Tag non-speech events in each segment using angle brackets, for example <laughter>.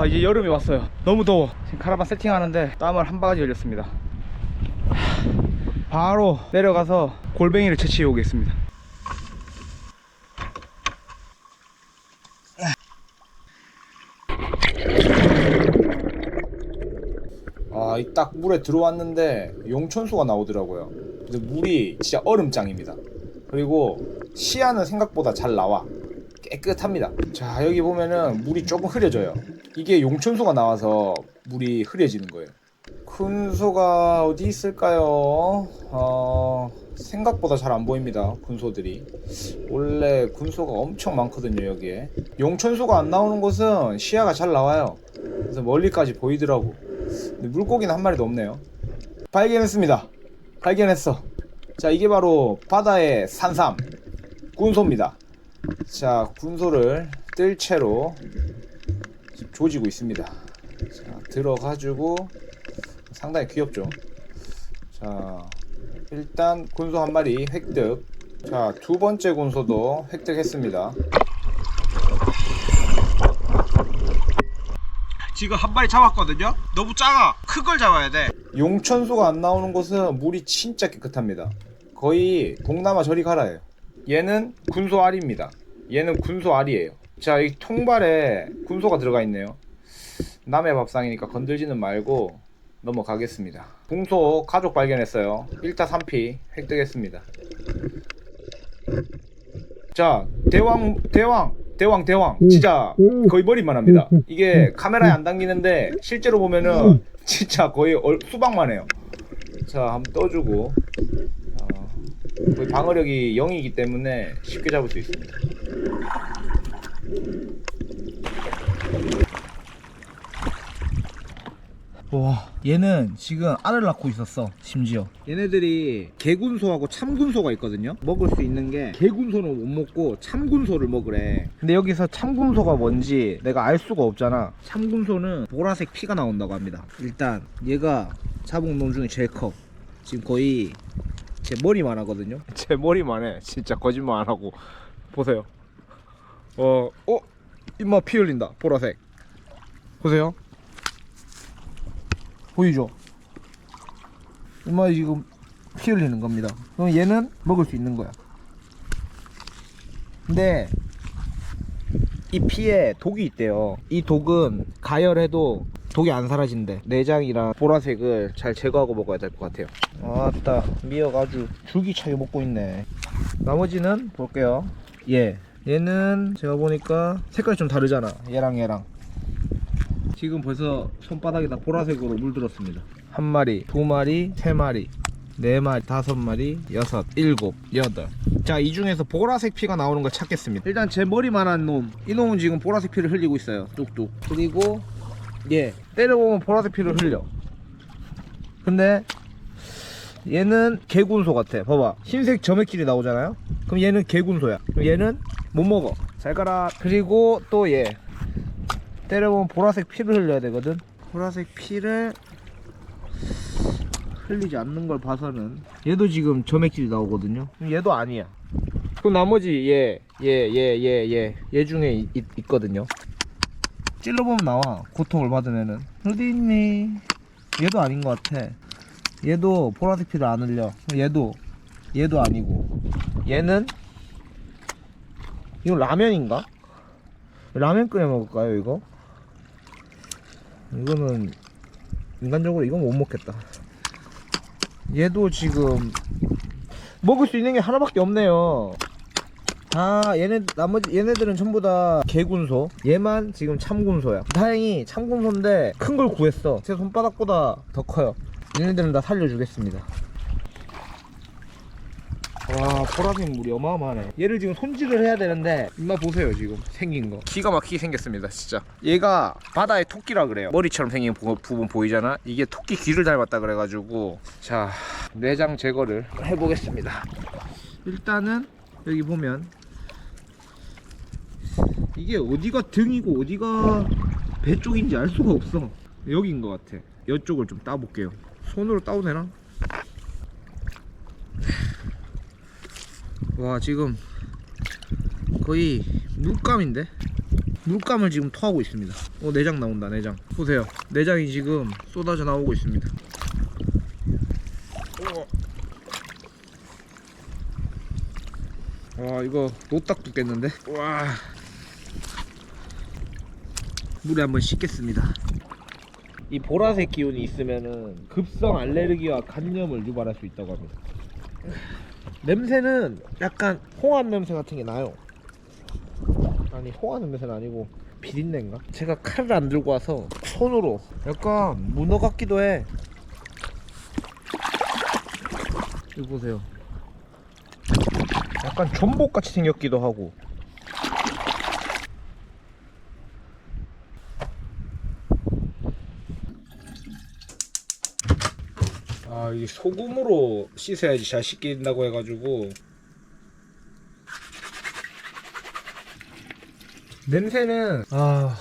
와 이제 여름이 왔어요 너무 더워 지금 카라반 세팅하는데 땀을 한 바가지 흘렸습니다 하, 바로 내려가서 골뱅이를 채취해 오겠습니다 아, 이딱 물에 들어왔는데 용천수가 나오더라고요. 근데 물이 진짜 얼음장입니다. 그리고 시야는 생각보다 잘 나와. 깨끗합니다. 자, 여기 보면은 물이 조금 흐려져요. 이게 용천수가 나와서 물이 흐려지는 거예요. 큰 소가 어디 있을까요? 어, 생각보다 잘 안 보입니다. 군소들이. 원래 군소가 엄청 많거든요, 여기에. 용천수가 안 나오는 곳은 시야가 잘 나와요. 그래서 멀리까지 보이더라고. 근데 물고기는 한 마리도 없네요. 발견했습니다. 발견했어. 자, 이게 바로 바다의 산삼 군소입니다. 자, 군소를 뜰 채로 지금 조지고 있습니다. 자, 들어가지고 상당히 귀엽죠. 자, 일단 군소 한 마리 획득. 자, 두 번째 군소도 획득했습니다. 지금 한 마리 잡았거든요 너무 작아 큰 걸 잡아야 돼 용천소가 안 나오는 곳은 물이 진짜 깨끗합니다. 거의 동남아 저리 가라예요. 얘는 군소 알입니다. 얘는 군소 알이에요. 자, 이 통발에 군소가 들어가 있네요. 남의 밥상이니까 건들지는 말고 넘어가겠습니다. 궁소 가족 발견했어요. 1타 3피 획득했습니다. 자, 대왕, 대왕, 대왕, 대왕. 진짜 거의 머리만 합니다. 이게 카메라에 안 당기는데 실제로 보면은 진짜 거의 얼- 수박만 해요. 자, 한번 떠주고. 어, 거의 방어력이 0이기 때문에 쉽게 잡을 수 있습니다. 와 얘는 지금 알을 낳고 있었어 심지어. 얘네들이 개군소하고 참군소가 있거든요? 먹을 수 있는 게 개군소는 못 먹고 참군소를 먹으래. 근데 여기서 참군소가 뭔지 내가 알 수가 없잖아. 참군소는 보라색 피가 나온다고 합니다. 일단 얘가 잡은 놈 중에 제일 커. 지금 거의 제 머리만 하거든요. <laughs> 제 머리만 해. 진짜 거짓말 안 하고. 보세요. 어, 어? 입맛 피 흘린다. 보라색. 보세요 보이죠? 이마 지금 피 흘리는 겁니다. 그럼 얘는 먹을 수 있는 거야. 근데 이 피에 독이 있대요. 이 독은 가열해도 독이 안 사라진대. 내장이랑 보라색을 잘 제거하고 먹어야 될 것 같아요. 아따 미역 아주 줄기차게 먹고 있네. 나머지는 볼게요. 얘 얘는 제가 보니까 색깔이 좀 다르잖아. 얘랑 얘랑. 지금 벌써 손바닥에 다 보라색으로 물들었습니다. 한 마리, 두 마리, 세 마리, 네 마리, 다섯 마리, 여섯, 일곱, 여덟. 자, 이 중에서 보라색 피가 나오는 걸 찾겠습니다. 일단 제 머리만한 놈, 이 놈은 지금 보라색 피를 흘리고 있어요. 뚝뚝. 그리고 얘 때려보면 보라색 피를 흘려. 근데 얘는 개군소 같아. 봐봐. 흰색 점액질이 나오잖아요. 그럼 얘는 개군소야. 그럼 얘는 못 먹어. 잘 가라. 그리고 또 얘. 때려보면 보라색 피를 흘려야 되거든. 보라색 피를 흘리지 않는 걸 봐서는. 얘도 지금 점액질이 나오거든요. 얘도 아니야. 그럼 나머지 얘 얘 얘 얘 얘얘 중에 있, 있- 있 거든요. 찔러보면 나와 고통을 받은 애는. 어디 있니? 얘도 아닌 것 같아. 얘도 보라색 피를 안 흘려. 얘도 얘도 아니고. 얘는? 이거 라면인가? 라면 끓여 먹을까요 이거? 이거는 인간적으로 이건 못 먹겠다. 얘도 지금 먹을 수 있는 게 하나밖에 없네요. 아 얘네 나머지 얘네들은 전부 다 개군소. 얘만 지금 참군소야. 다행히 참군소인데 큰 걸 구했어. 제 손바닥보다 더 커요. 얘네들은 다 살려주겠습니다. 와 보라색 물이 어마어마하네. 얘를 지금 손질을 해야 되는데 입맛 보세요 지금. 생긴 거. 기가 막히게 생겼습니다 진짜. 얘가 바다의 토끼라 그래요. 머리처럼 생긴 부, 부분 보이잖아? 이게 토끼 귀를 닮았다 그래가지고. 자 내장 제거를 해보겠습니다. 일단은 여기 보면 이게 어디가 등이고 어디가 배 쪽인지 알 수가 없어. 여기인 것 같아. 이쪽을 좀 따볼게요. 손으로 따도 되나? 와 지금 거의 물감인데 물감을 지금 토하고 있습니다. 어 내장 나온다 내장. 보세요. 내장이 지금 쏟아져 나오고 있습니다. 어. 와 이거 노딱 붙겠는데? 와 물에 한번 씻겠습니다. 이 보라색 기운이 있으면은 급성 알레르기와 간염을 유발할 수 있다고 합니다. 냄새는 약간 홍합 냄새 같은 게 나요. 아니 홍합 냄새는 아니고 비린내인가? 제가 칼을 안 들고 와서 손으로 약간 문어 같기도 해. 이거 보세요. 약간 전복 같이 생겼기도 하고. 아, 이 소금으로 씻어야지 잘 씻긴다고 해가지고 냄새는 아.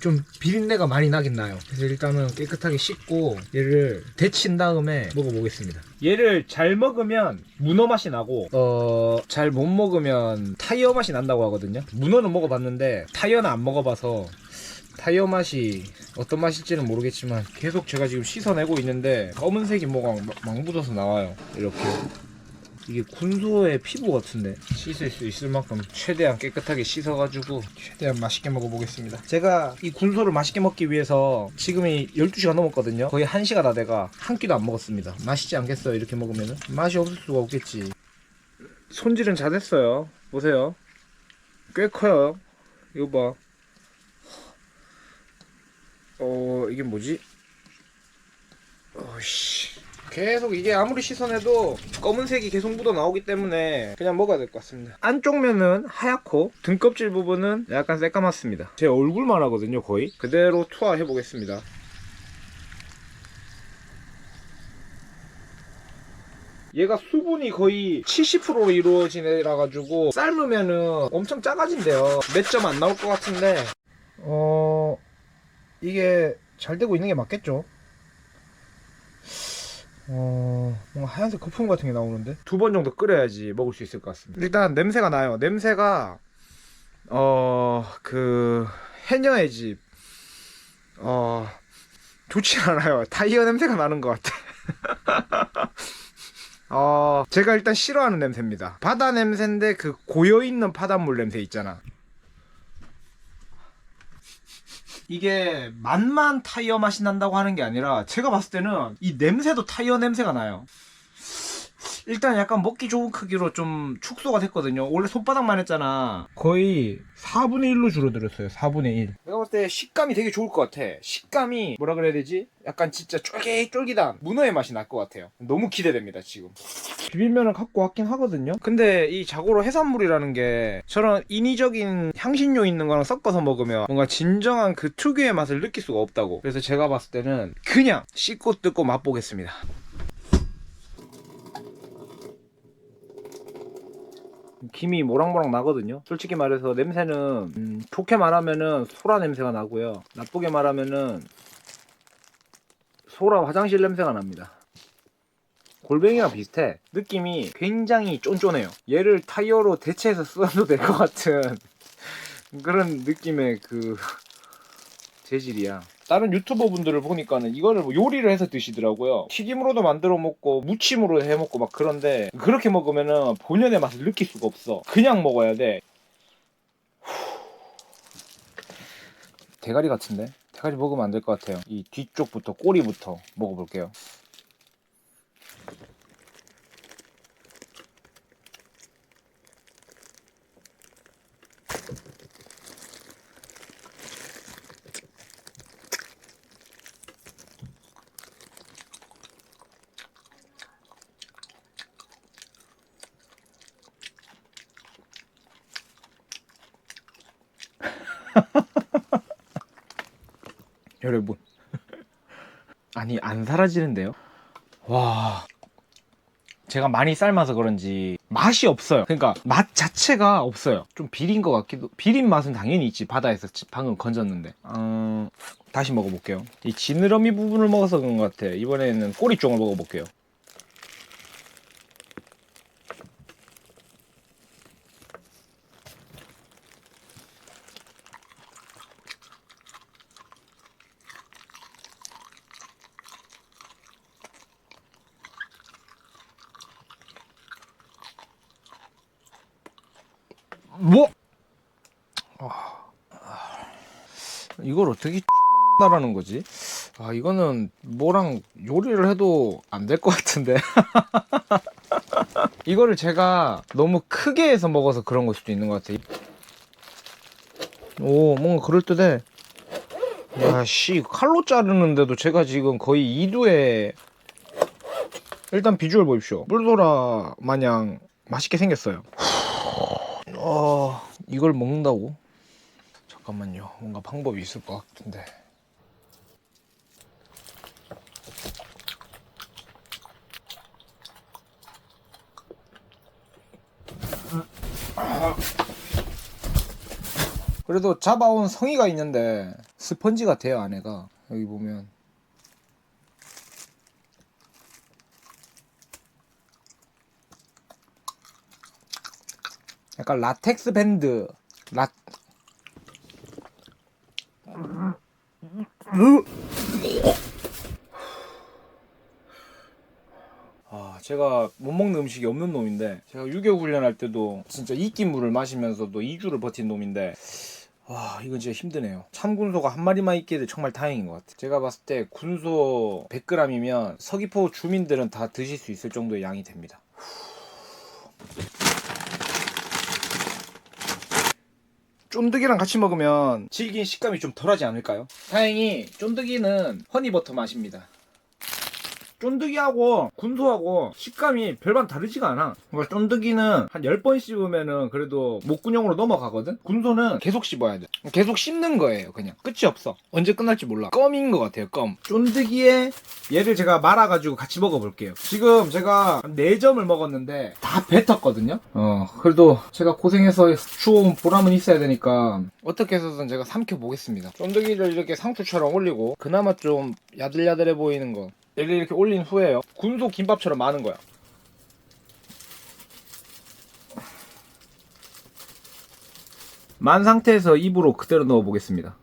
좀 비린내가 많이 나긴 나요. 그래서 일단은 깨끗하게 씻고 얘를 데친 다음에 먹어보겠습니다. 얘를 잘 먹으면 문어 맛이 나고 어 잘 못 먹으면 타이어 맛이 난다고 하거든요. 문어는 먹어봤는데 타이어는 안 먹어봐서 타이어 맛이 어떤 맛일지는 모르겠지만 계속 제가 지금 씻어내고 있는데 검은색이 뭐가 막, 막 묻어서 나와요. 이렇게 이게 군소의 피부 같은데 씻을 수 있을 만큼 최대한 깨끗하게 씻어가지고 최대한 맛있게 먹어보겠습니다. 제가 이 군소를 맛있게 먹기 위해서 지금이 12시가 넘었거든요. 거의 1시가 다 돼가 한 끼도 안 먹었습니다. 맛있지 않겠어요? 이렇게 먹으면 맛이 없을 수가 없겠지. 손질은 잘했어요. 보세요. 꽤 커요. 이거 봐. 어 이게 뭐지? 어씨. 계속 이게 아무리 씻어내도 검은색이 계속 묻어 나오기 때문에 그냥 먹어야 될 것 같습니다. 안쪽 면은 하얗고 등껍질 부분은 약간 새까맣습니다. 제 얼굴만 하거든요 거의. 그대로 투하해 보겠습니다. 얘가 수분이 거의 70%로 이루어진 애라 가지고 삶으면은 엄청 작아진대요. 몇 점 안 나올 것 같은데. 어 이게 잘 되고 있는 게 맞겠죠? 어, 뭔가 하얀색 거품 같은 게 나오는데? 두 번 정도 끓여야지 먹을 수 있을 것 같습니다. 일단 냄새가 나요. 냄새가, 어, 그, 해녀의 집, 어, 좋지 않아요. 타이어 냄새가 나는 것 같아. <laughs> 어, 제가 일단 싫어하는 냄새입니다. 바다 냄새인데 그 고여 있는 바닷물 냄새 있잖아. 이게 맛만 타이어 맛이 난다고 하는 게 아니라 제가 봤을 때는 이 냄새도 타이어 냄새가 나요. 일단 약간 먹기 좋은 크기로 좀 축소가 됐거든요. 원래 손바닥만 했잖아. 거의 4분의 1로 줄어들었어요. 4분의 1. 내가 봤을 때 식감이 되게 좋을 것 같아. 식감이 뭐라 그래야 되지? 약간 진짜 쫄깃쫄깃한 문어의 맛이 날 것 같아요. 너무 기대됩니다, 지금. 비빔면을 갖고 왔긴 하거든요. 근데 이 자고로 해산물이라는 게 저런 인위적인 향신료 있는 거랑 섞어서 먹으면 뭔가 진정한 그 특유의 맛을 느낄 수가 없다고. 그래서 제가 봤을 때는 그냥 씻고 뜯고 맛보겠습니다. 김이 모락모락 나거든요. 솔직히 말해서 냄새는 음, 좋게 말하면은 소라 냄새가 나고요. 나쁘게 말하면은 소라 화장실 냄새가 납니다. 골뱅이랑 비슷해. 느낌이 굉장히 쫀쫀해요. 얘를 타이어로 대체해서 써도 될 것 같은 <laughs> 그런 느낌의 그 재질이야. 다른 유튜버 분들을 보니까는 이거를 뭐 요리를 해서 드시더라고요. 튀김으로도 만들어 먹고 무침으로 해 먹고 막 그런데 그렇게 먹으면은 본연의 맛을 느낄 수가 없어. 그냥 먹어야 돼. 대가리 같은데? 대가리 먹으면 안 될 것 같아요. 이 뒤쪽부터 꼬리부터 먹어볼게요. 여러분. <laughs> 아니 안 사라지는데요? 와. 제가 많이 삶아서 그런지 맛이 없어요. 그러니까 맛 자체가 없어요. 좀 비린 것 같기도 비린 맛은 당연히 있지 바다에서 지- 방금 건졌는데. 어, 다시 먹어볼게요. 이 지느러미 부분을 먹어서 그런 것 같아 이번에는 꼬리 쪽을 먹어볼게요 뭐? 아, 아, 이걸 어떻게 다라는 거지? 아 이거는 뭐랑 요리를 해도 안 될 것 같은데. <laughs> 이거를 제가 너무 크게 해서 먹어서 그런 걸 수도 있는 것 같아 오 뭔가 그럴듯해. 야씨 칼로 자르는데도 제가 지금 거의 2두에 일단 비주얼 보십시오. 뿔소라 마냥 맛있게 생겼어요 어 이걸 먹는다고? 잠깐만요. 뭔가 방법이 있을 것 같은데. 그래도 잡아온 성의가 있는데 스펀지 같아요 안에가. 여기 보면 약간 라텍스 밴드 라 아, 제가 못 먹는 음식이 없는 놈인데 제가 유교 훈련할 때도 진짜 이끼물을 마시면서도 2주를 버틴 놈인데 와 이건 진짜 힘드네요. 참군소가 한 마리만 있기에 정말 다행인 것 같아요. 제가 봤을 때 군소 100g이면 서귀포 주민들은 다 드실 수 있을 정도의 양이 됩니다 쫀득이랑 같이 먹으면 질긴 식감이 좀 덜하지 않을까요? 다행히 쫀득이는 허니버터 맛입니다 쫀득이하고 군소하고 식감이 별반 다르지가 않아. 그러니까 쫀득이는 한 10번 씹으면은 그래도 목구멍으로 넘어가거든? 군소는 계속 씹어야 돼. 계속 씹는 거예요, 그냥. 끝이 없어. 언제 끝날지 몰라. 껌인 것 같아요, 껌. 쫀득이에 얘를 제가 말아가지고 같이 먹어볼게요. 지금 제가 한 4점을 먹었는데 다 뱉었거든요? 어, 그래도 제가 고생해서 주워온 보람은 있어야 되니까 어떻게 해서든 제가 삼켜보겠습니다. 쫀득이를 이렇게 상추처럼 올리고 그나마 좀 야들야들해 보이는 거 얘를 이렇게 올린 후에요. 군소 김밥처럼 마는 거야. 만 상태에서 입으로 그대로 넣어 보겠습니다.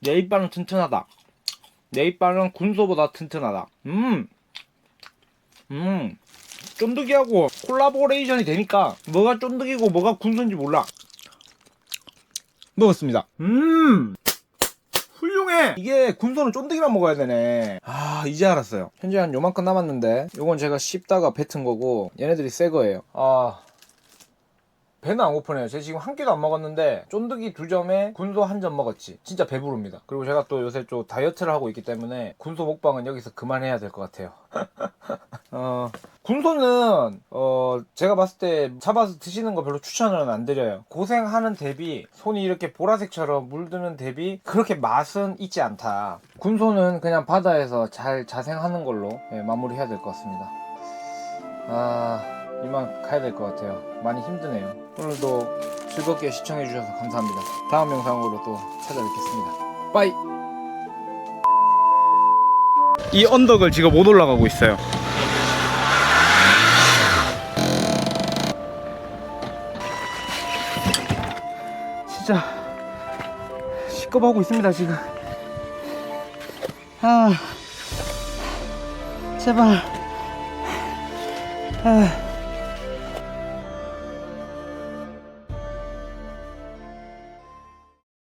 내 이빨은 튼튼하다. 내 이빨은 군소보다 튼튼하다. 음, 음, 쫀득이하고 콜라보레이션이 되니까 뭐가 쫀득이고 뭐가 군소인지 몰라. 먹었습니다. 음! 훌륭해! 이게 군소는 쫀득이만 먹어야 되네. 아, 이제 알았어요. 현재 한 요만큼 남았는데, 요건 제가 씹다가 뱉은 거고, 얘네들이 새 거예요. 아. 배는 안 고프네요. 제가 지금 한 끼도 안 먹었는데 쫀득이 두 점에 군소 한 점 먹었지. 진짜 배부릅니다. 그리고 제가 또 요새 좀 다이어트를 하고 있기 때문에 군소 먹방은 여기서 그만해야 될 것 같아요. <laughs> 어, 군소는 어, 제가 봤을 때 잡아서 드시는 거 별로 추천은 안 드려요. 고생하는 대비 손이 이렇게 보라색처럼 물드는 대비 그렇게 맛은 있지 않다. 군소는 그냥 바다에서 잘 자생하는 걸로 예, 마무리해야 될 것 같습니다. 아 이만 가야 될 것 같아요. 많이 힘드네요. 오늘도 즐겁게 시청해 주셔서 감사합니다. 다음 영상으로 또 찾아뵙겠습니다. 빠이! 이 언덕을 지금 못 올라가고 있어요. 시급하고 있습니다 지금. 아 제발. 아.